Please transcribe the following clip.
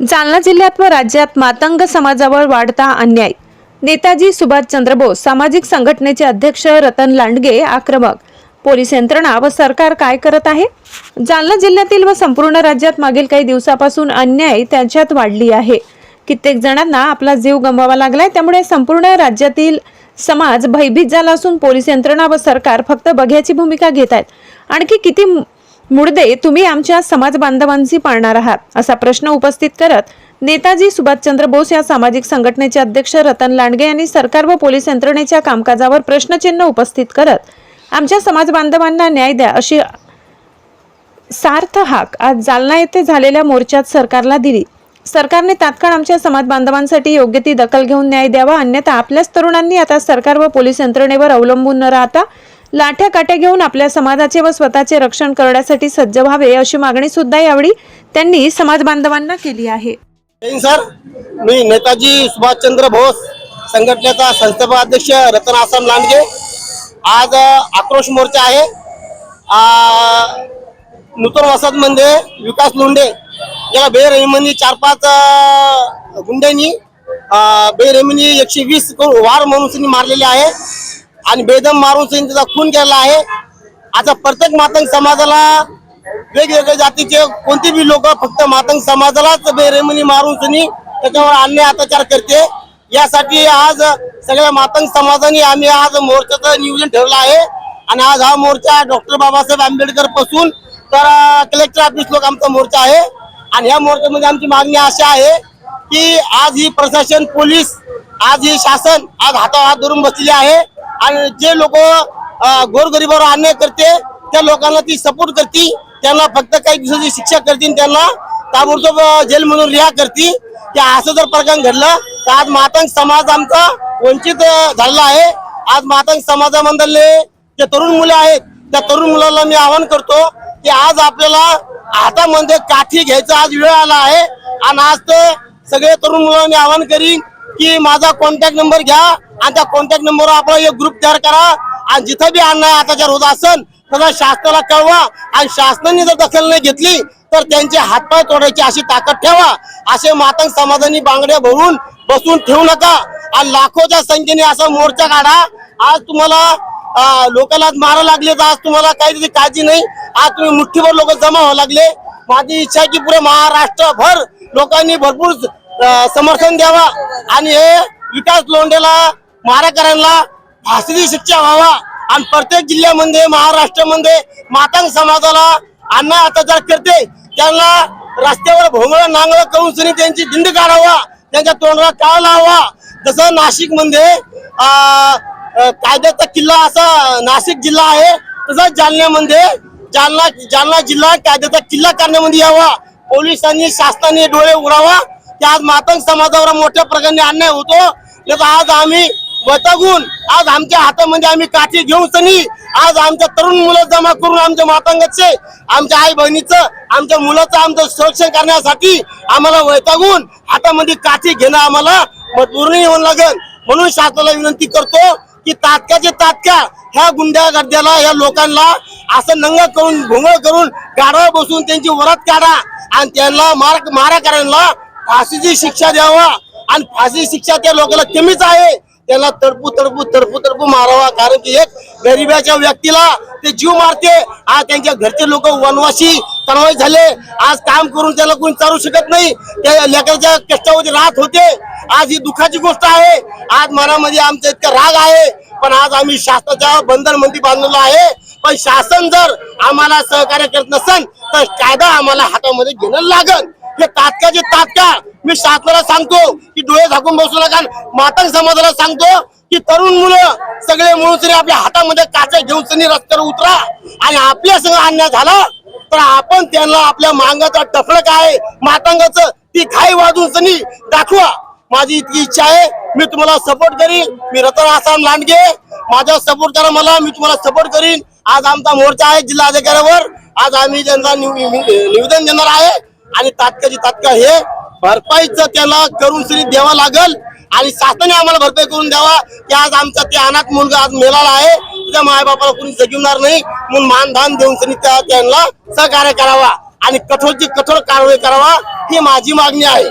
जालना जिल्ह्यात व राज्यात मातंग समाजावर वाढता अन्याय. नेताजी सुभाषचंद्र बोस सामाजिक संघटनेचे अध्यक्ष रतन लांडगे आक्रमक. पोलीस यंत्रणा व सरकार काय करत आहे? जालना जिल्ह्यातील व संपूर्ण राज्यात मागील काही दिवसापासून अन्याय त्यांच्यात वाढली आहे. कित्येक जणांना आपला जीव गमवावा लागलाय त्यामुळे संपूर्ण राज्यातील समाज भयभीत झाला असून पोलीस यंत्रणा व सरकार फक्त बघ्याची भूमिका घेत आहेत. आणखी किती मुडदे तुम्ही आमच्या समाज बांधवांशी पाळणार आहात असा प्रश्न उपस्थित करत नेताजी सुभाषचंद्र बोस या सामाजिक संघटनेचे अध्यक्ष रतन लांडगे यांनी सरकार व पोलीस यंत्रणेच्या कामकाजावर प्रश्नचिन्ह उपस्थित करत आमच्या समाज बांधवांना न्याय द्या अशी सार्थ हाक आज जालना येथे झालेल्या मोर्चात सरकारला दिली. सरकारने तात्काळ आमच्या समाज बांधवांसाठी योग्य ती दखल घेऊन न्याय द्यावा अन्यथा आपल्याच तरुणांनी आता सरकार व पोलीस यंत्रणेवर अवलंबून न राहता लाठ्या काट्या घेऊन आपल्या समाजाचे व स्वतःचे रक्षण करण्यासाठी सज्ज व्हावे अशी मागणी सुद्धा यावेळी त्यांनी समाज बांधवांना केली आहे. सर मी नेताजी सुभाषचंद्र बोस संघटनेचा संस्थापक अध्यक्ष रतन आसाम लांडगे. आज आक्रोश मोर्चा आहे. आ, नूतन वसाहतमध्ये विकास लोंढे याला बेरहिमनी चार पाच गुंड्यांनी बेरहिमनी एकशे वीस वार म्हणून त्यांनी मारलेले आहे. आणि बेदम मारून त्यांनी खून केला आहे. आता प्रत्येक मातंग समाजाला वेगवेगळ्या जातीचे कोणते बी लोक फक्त मातंग समाजालाच बेरेमनी मारून सनी त्याच्यावर अन्याय अत्याचार करते. यासाठी आज सगळ्या मातंग समाजाने आम्ही आज मोर्चाचं नियोजन ठेवलं आहे. आणि आज हा मोर्चा डॉक्टर बाबासाहेब आंबेडकरपासून तर कलेक्टर ऑफिस लोक आमचा मोर्चा आहे. आणि या मोर्चामध्ये आमची मागणी अशी आहे की आज ही प्रशासन पोलीस आज ही शासन आज हातावर हात धरून बसलेली आहे. आणि जे लोक गोरगरिबावर अन्याय करते त्या लोकांना ती सपोर्ट करते. त्यांना फक्त काही दिवसाची शिक्षा करतील त्यांना ताबडतोब अ, जेलमधून रिहा करतील की असं जर प्रकरण घडलं तर आज मातंग समाज आमचा वंचित झालेला आहे. आज मातंग समाजामधले जे तरुण मुले आहेत त्या तरुण मुलाला मी आवाहन करतो की आज आपल्याला हातामध्ये काठी घ्यायचा आज वेळ आला आहे. आणि आज तर सगळे तरुण मुलांना मी आवाहन करीन की माझा कॉन्टॅक्ट नंबर घ्या. आणि त्या कॉन्टॅक्ट नंबरवर आपला एक ग्रुप तयार करा. आणि जिथं बी अन्याय अत्याचार होत असेल तर शासनाला कळवा. आणि शासनाने जर दखल नाही घेतली तर त्यांचे हातपाय तोडायची अशी ताकद ठेवा. असे मातंग समाजाने बांगड्या भरून बसून ठेवू नका. आणि लाखोच्या संख्येने असा मोर्चा काढा. आज तुम्हाला लोकांना मारा लागले तर आज तुम्हाला काही काळजी नाही. आज तुम्ही मुठ्ठीभर लोक जमा व्हावं लागले. माझी इच्छा आहे की पुरे महाराष्ट्रभर लोकांनी भरपूर समर्थन द्यावा. आणि हे विकास लोंढेला मारेकऱ्यांना फाशीची शिक्षा व्हावा. आणि प्रत्येक जिल्ह्यामध्ये महाराष्ट्रामध्ये मातंग समाजाला अन्याय अत्याचार करते. त्यांना रस्त्यावर भोंगळ नांगळ करून सुनी त्यांची दिंड काढावा. त्यांच्या तोंडाला काळ लावा. जसं नाशिकमध्ये कायद्याचा किल्ला असा नाशिक जिल्हा आहे तसंच जालन्यामध्ये जालना जालना जिल्हा कायद्याचा किल्ला करण्यामध्ये यावा. पोलिसांनी शासनाने डोळे उघडावा. की आज मातंग समाजावर मोठ्या प्रकारे अन्याय होतो. तर आज आम्ही वैतागून आज आमच्या हातामध्ये आम्ही काठी घेऊन सनी आज आमच्या तरुण मुलं जमा करून आमच्या मातंगाचे आमच्या आई बहिणीचं आमच्या मुलाचं आमचं संरक्षण करण्यासाठी आम्हाला वैतागून हातामध्ये काठी घेणं आम्हाला मजबूर येऊन लागेल. म्हणून शासनाला विनंती करतो की तात्काळचे तात्काळ ह्या गुंड्या गर्द्याला ह्या लोकांना असं नंग करून भोंगळ करून गाडावर बसून त्यांची वरात काढा आणि त्यांना मार माराकऱ्यांना फाशीची शिक्षा द्यावा. आणि फाशी शिक्षा त्या लोकांना कमीच आहे. त्याला तडपू तडपू तडपू तडपू मारावा. कारण की एक गरिबाच्या व्यक्तीला ते जीव मारते. आज त्यांच्या घरचे लोक वनवासी तणावाई झाले. आज काम करून त्याला कोणी चालू शकत नाही. त्या लेकराच्या कष्टावरती राहत होते. आज ही दुःखाची गोष्ट आहे. आज मनामध्ये आमचा इतका राग आहे. पण आज आम्ही शासनाच्या बंधन मंदी बांधलेलो आहे. पण शासन जर आम्हाला सहकार्य करत नसेल तर कायदा आम्हाला हातामध्ये घेणं लागल. हे तात्काळचे तात्काळ मी शासनाला सांगतो की डोळे झाकून बसू नका. मातंग समाजाला सांगतो की तरुण मुलं सगळे मिळून आपल्या हातामध्ये काचा घेऊन तरी रस्त्यावर उतरा आणि आपल्या सगळं अन्याय झाला तर आपण त्यांना आपल्या मांगाचा टफळ काय मातंगाचं ती खाई वाजून सनी दाखवा. माझी इतकी इच्छा आहे मी तुम्हाला सपोर्ट करीन. मी रतन आसाम लांडगे. माझा सपोर्ट करा मला मी तुम्हाला सपोर्ट करीन. आज आमचा मोर्चा आहे जिल्हा अधिकाऱ्यावर आज आम्ही त्यांचा निवेदन देणार आहे आणि तात्काळची तात्काळ हे भरपाईच त्याला करून श्री द्यावा लागल आणि शासनाने आम्हाला भरपाई करून द्यावा. की आज आमचा ते अनाथ मुलगा आज मेलाला आहे. त्या मायबापाला कुणी जगिवणार नाही म्हणून मानधान देऊन श्री त्या त्यांना सहकार्य करावा आणि कठोरची कठोर कारवाई करावा ही माझी मागणी आहे.